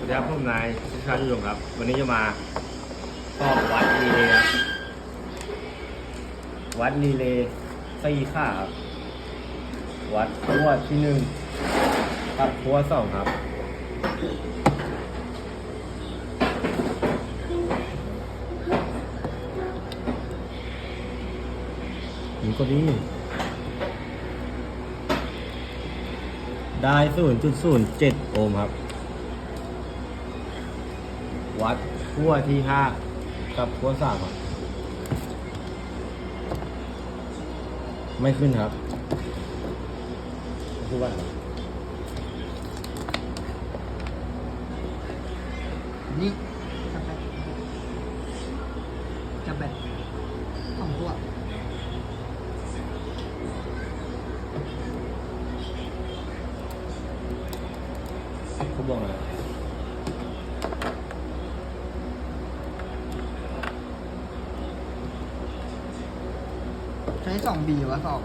สวัสดีครับผมนายชิชาติยงครับ วันนี้จะมาสอวัดรีเลย์ครับวัดรีเลย์สี่ค่าครับวัดขั้วที่หนึ่งกับขั้วสองครับนี่ก็ดีได้0.07โอห์มครับ วัดขั้วที่5กับขั้ว3ครับไม่ขึ้นครับพูดว่าอะไรนี่จับแบตจับแบตสองตัวเขาบอกอะไร ช้สองบีวะสอง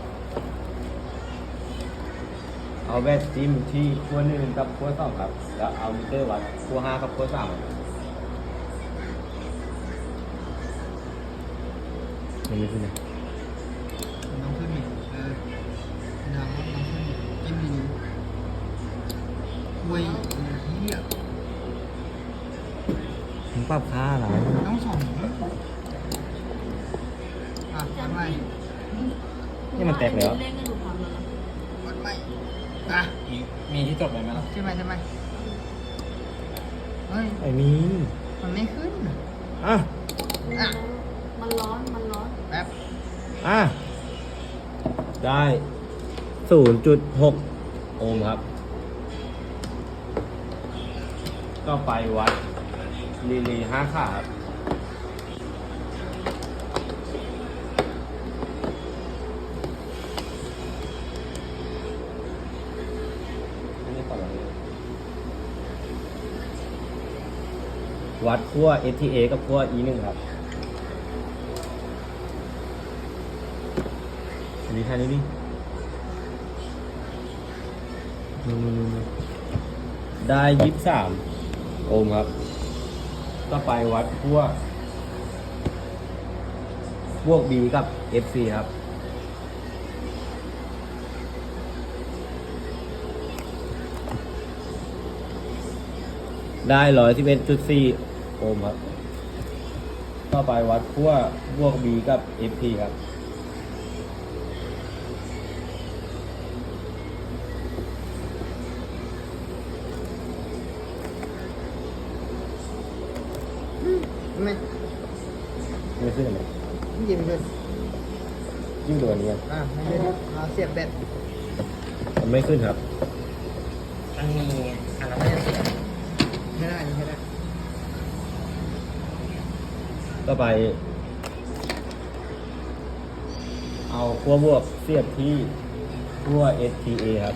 เอาแบตจิ้มที่ขั้วหนึ่งกับขั้วสองครับ แล้วเอามิเตอร์วัดขั้วห้ากับขั้วสามครับยังไม่ขึ้นเลยมันต้องขึ้นอีกเออน้ำมันต้องขึ้นอีกจิ้มดีๆเว้ยไอ้เหี้ยมึงปรับค่าเหรต้องสองอะวัดใหม่ นี่มันแตกแล้ว เล่นกันถูกความแล้วนะวัดใหม่อะมีมีที่จบไหมไหมล่ะใช่ไหมใช่ไหมเฮ้ยไอ้มีมันไม่ขึ้นอะอะมันร้อนมันร้อนแป๊บอะได้ศูนย์จุดหกโอห์มครับ ก็ไปวัดลีลีห้าขาครับ อันนี้ต่อไป วัดขั้ว STA กับขั้ว E1 ครับ อันนี้ท่านี้ดินู่นๆๆได้ยี่สิบสามโอห์มครับ ก็ไปวัดขั้วพวก B กับ FC ครับ ได้ร้อยสิบเอ็ดจุดสี่ โอห์มครับก็ไปวัดขั้วบวก B กับ FP ครับไม่ไม่ขึ้นเลยยิ้มขึ้นยิ่งตัวนี้อะไม่ขึ้นเราเสียบแบตมันไม่ขึ้นครับมันมีอันนั้นไม่ได้เสียใช่ได้ใช่ได้ ก็ไป เอาขั้วบวกเสียบที่ขั้ว STA ครับ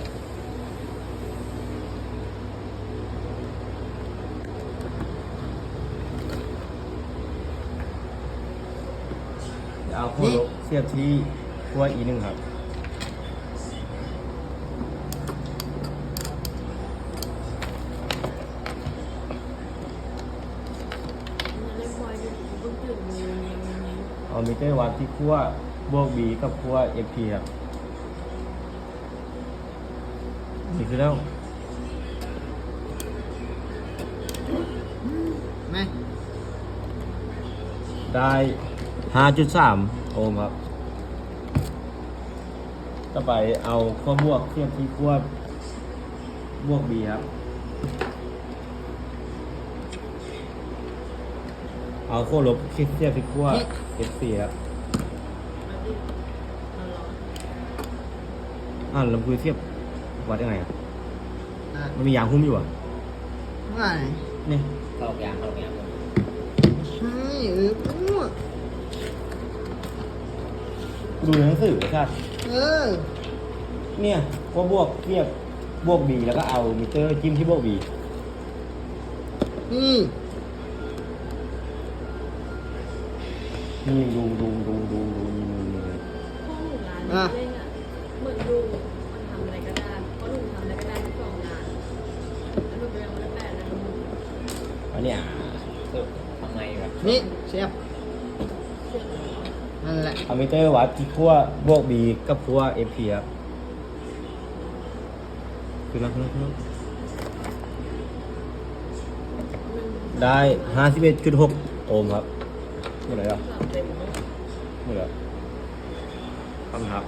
เอาขั้วลบเสียบที่ขั้ว E1 ครับ มันเล่นบอยดูต้องตื่นมีมีมีมี เอา มิเตอร์วัดที่ขั้วบวก B กับขั้ว FP ครับนี่คือแล้วไม่ได้ 5.3 โอห์มครับ ต่อไปเอาขั้วบวกเทียบที่ขั้วบวก B ครับ เอาขั้วลบเทียบที่ขั้ว FC ครับมันร้อนอ่าวแล้วคุยเทียบวัดยังไงอะอะมันมียางหุ้มอยู่อะเมื่อไหร่นี่เข้าอย่างเข้าอย่างใช่เออมั่วดูในหนังสือใช่เออ เนี่ยขั้วบวกเทียบบวก B แล้วก็เอามิเตอร์จิ้มที่บวก B นี่ นี่ดูดูดูดูดูนี่นี่นี่นี่พวกหนูร้านนี้เล่นอะเหมือนดูมันทำอะไรก็ได้เพราะหนูทำอะไรก็ได้ทุกสองงานแล้วหนูก็ยังไม่ได้แปลนะหนูอันเนี้ยทำไมแบบนี่เชียบนั่นแหละคอมพิเตอร์วัดที่ขั้วบวก B กับขั้ว FP ครับคือลักษณะได้51.6โอห์มครับหมดเลยเหรอเต็มเลยหมดเลยเหรอคำนับ